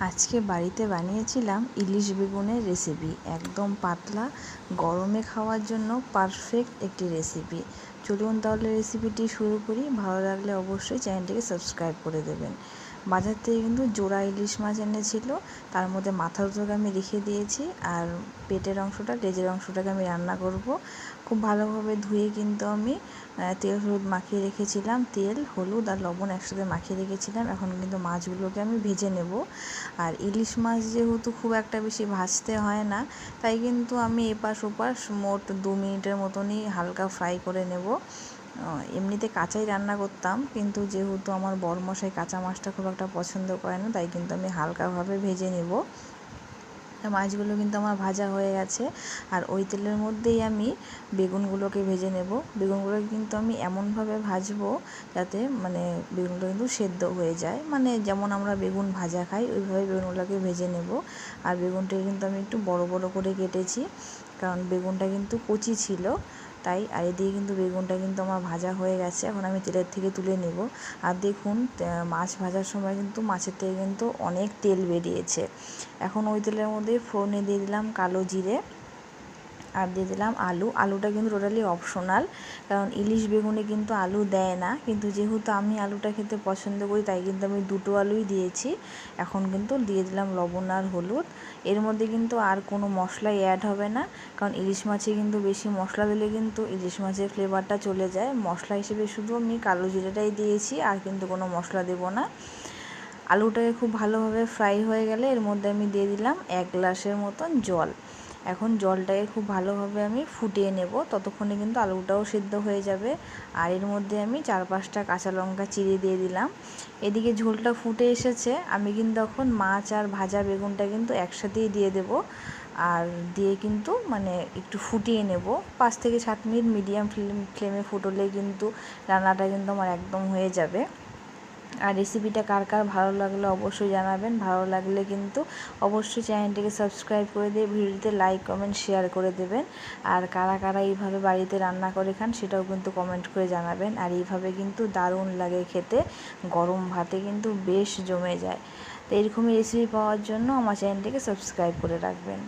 আজকে বাড়িতে বানিয়েছিলাম ইলিশ বেগুনের রেসিপি একদম পাতলা, গরমে খাওয়ার জন্য পারফেক্ট একটি রেসিপি চলুন তাহলে রেসিপিটি শুরু করি। ভালো লাগলে অবশ্যই চ্যানেলটিকে সাবস্ক্রাইব করে দেবেন। বাজার থেকে কিন্তু জোড়া ইলিশ মাছ এনেছিল। তার মধ্যে মাথার দুটোকে আমি রেখে দিয়েছি আর পেটের অংশটা, লেজের অংশটাকে আমি রান্না করব। খুব ভালোভাবে ধুয়ে কিন্তু আমি তেল হলুদ মাখিয়ে রেখেছিলাম। তেল, হলুদ আর লবণ একসাথে মাখিয়ে রেখেছিলাম। এখন কিন্তু মাছগুলোকে আমি ভেজে নেব। আর ইলিশ মাছ যেহেতু খুব একটা বেশি ভাজতে হয় না, তাই কিন্তু আমি এপাশ ওপাশ মোট দু মিনিটের মতনই হালকা ফ্রাই করে নেব। এমনিতে কাঁচাই রান্না করতাম, কিন্তু যেহেতু আমার বরমশাই কাঁচা মাছটা খুব একটা পছন্দ করে না, তাই কিন্তু আমি হালকাভাবে ভেজে নেব। মাছগুলো কিন্তু আমার ভাজা হয়ে গেছে, আর ওই তেলের মধ্যেই আমি বেগুনগুলোকে ভেজে নেব। বেগুনগুলোকে কিন্তু আমি এমনভাবে ভাজবো যাতে মানে বেগুনগুলো কিন্তু সেদ্ধ হয়ে যায়। মানে যেমন আমরা বেগুন ভাজা খাই, ওইভাবে বেগুনগুলোকে ভেজে নেব। আর বেগুনটাকে কিন্তু আমি একটু বড় বড় করে কেটেছি, কারণ বেগুনটা কিন্তু কচি ছিল। তাই আর এদিকে কিন্তু বেগুনটা কিন্তু আমার ভাজা হয়ে গেছে। এখন আমি তেলের থেকে তুলে নেব। আর দেখুন মাছ ভাজার সময় কিন্তু মাছের থেকে কিন্তু অনেক তেল বেরিয়েছে। এখন ওই তেলের মধ্যে ফোড়নে দিয়ে দিলাম কালো জিরে। আর দিয়ে দিলাম আলু। আলুটা কিন্তু টোটালি অপশনাল কারণ ইলিশ বেগুনে কিন্তু আলু দেয় না। কিন্তু যেহেতু আমি আলুটা খেতে পছন্দ করি, তাই কিন্তু আমি দুটো আলুই দিয়েছি। এখন কিন্তু দিয়ে দিলাম লবণ আর হলুদ। এর মধ্যে কিন্তু আর কোনো মশলাই অ্যাড হবে না, কারণ ইলিশ মাছে কিন্তু বেশি মশলা দিলে কিন্তু ইলিশ মাছের ফ্লেভারটা চলে যায়। মশলা হিসেবে শুধু আমি কালো জিরেটাই দিয়েছি, আর কিন্তু কোনো মশলা দেবো না। আলুটাকে খুব ভালোভাবে ফ্রাই হয়ে গেলে এর মধ্যে আমি দিয়ে দিলাম এক গ্লাসের মতন জল। এখন জলটাকে খুব ভালোভাবে আমি ফুটিয়ে নেব। ততক্ষণে কিন্তু আলুটাও সেদ্ধ হয়ে যাবে। আর এর মধ্যে আমি চার পাঁচটা কাঁচা লঙ্কা চিড়ে দিয়ে দিলাম। এদিকে ঝোলটা ফুটে এসেছে। আমি কিন্তু এখন মাছ আর ভাজা বেগুনটা কিন্তু একসাথেই দিয়ে দেব। আর দিয়ে কিন্তু মানে একটু ফুটিয়ে নেব। পাঁচ থেকে সাত মিনিট মিডিয়াম ফ্লেম, ফ্লেমে ফুটলে কিন্তু রান্নাটা কিন্তু আমার একদম হয়ে যাবে। আর রেসিপিটা কার কার ভালো লাগলে অবশ্যই জানাবেন। ভালো লাগলে কিন্তু অবশ্যই চ্যানেলটিকে সাবস্ক্রাইব করে দিয়ে ভিডিওতে লাইক কমেন্ট শেয়ার করে দেবেন। আর কারা কারা এইভাবে বাড়িতে রান্না করে খান সেটাও কিন্তু কমেন্ট করে জানাবেন। আর এইভাবে কিন্তু দারুণ লাগে খেতে। গরম ভাতে কিন্তু বেশ জমে যায়। তো এরকমই রেসিপি পাওয়ার জন্য আমার চ্যানেলটিকে সাবস্ক্রাইব করে রাখবেন।